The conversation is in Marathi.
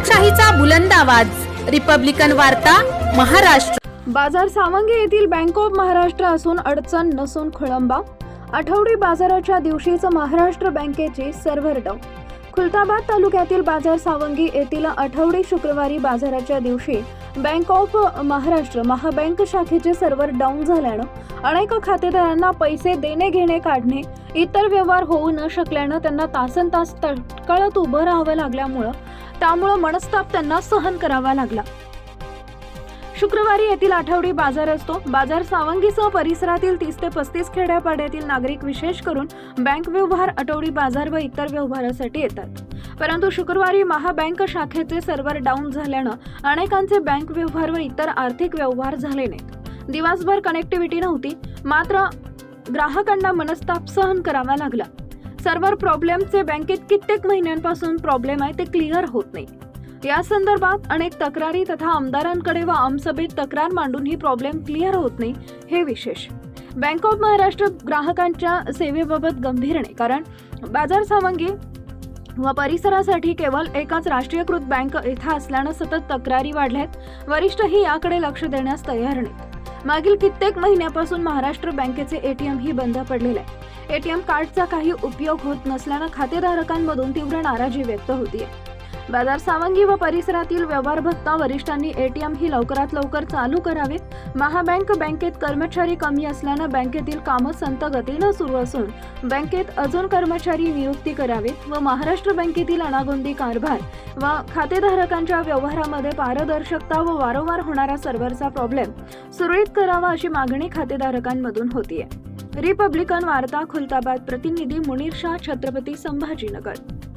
लोकशाहीचा बुलंद आवाज. रिपब्लिकन वार्ता महाराष्ट्र. बाजार सावंगी येथील बँक ऑफ महाराष्ट्र असून अडचण नसून खोळंबा. आठवडी बाजाराच्या दिवशीच महाराष्ट्र बँकेचे सर्व्हर डाऊन खुलताबाद तालुक्यातील बाजार सावंगी येथील आठवडी शुक्रवारी बाजाराच्या दिवशी बँक ऑफ महाराष्ट्र महाबँक शाखेचे सर्व्हर डाऊन झाल्यानं अनेक खातेदारांना पैसे देणे घेणे काढणे इतर व्यवहार होऊ न शकल्यानं त्यांना तासन तास तटकळत उभं राहावं लागल्यामुळं त्यामुळं मनस्ताप त्यांना सहन करावा लागला. शुक्रवारी येथील आठवडी बाजार असतो. बाजार सावंगीसह परिसरातील तीस ते पस्तीस खेड्यापाड्यातील नागरिक विशेष करून बँक व्यवहार आठवडी बाजार व इतर व्यवहारासाठी येतात. परंतु शुक्रवारी महाबँक शाखेचे सर्व्हर डाऊन झाल्यानं अनेकांचे बँक व्यवहार व इतर आर्थिक व्यवहार झाले नाहीत. दिवसभर कनेक्टिव्हिटी नव्हती. मात्र ग्राहकांना मनस्ताप सहन करावा लागला. सर्व्हर प्रॉब्लेमचे बँकेत कित्येक महिन्यांपासून प्रॉब्लेम आहे ते क्लिअर होत नाही. या संदर्भात अनेक तक्रारी तथा आमदारांकडे व आमसभेत तक्रार मांडून ही प्रॉब्लेम क्लिअर होत नाही हे विशेष. बँक ऑफ महाराष्ट्र ग्राहकांच्या सेवेबाबत गंभीर नाही कारण बाजार सावंगी व परिसरासाठी केवळ एकाच राष्ट्रीयकृत बँक इथं असल्यानं सतत तक्रारी वाढल्यात वरिष्ठही याकडे लक्ष देण्यास तयार नाहीत. मागील कित्येक महिन्यापासून महाराष्ट्र बँकेचे एटीएम ही बंद पडलेले आहे. एटीएम कार्डचा काही उपयोग होत नसल्यानं खातेधारकांमधून तीव्र नाराजी व्यक्त होतीये. बाजार सावंगी व परिसरातील व्यवहार भत्ता वरिष्ठांनी एटीएम ही लवकरात लवकर चालू करावेत महाबँक बँकेत कर्मचारी कमी असल्यानं बँकेतील कामं संत गतीनं सुरू असून बँकेत अजून कर्मचारी नियुक्ती करावेत व महाराष्ट्र बँकेतील अनागोंदी कारभार व खातेधारकांच्या व्यवहारामध्ये पारदर्शकता व वारंवार होणारा सर्व्हरचा प्रॉब्लेम सुरळीत करावा अशी मागणी खातेधारकांमधून होतीये. रिपब्लिकन वार्ता खुलताबाद प्रतिनिधी मुनीर शाह छत्रपती संभाजीनगर।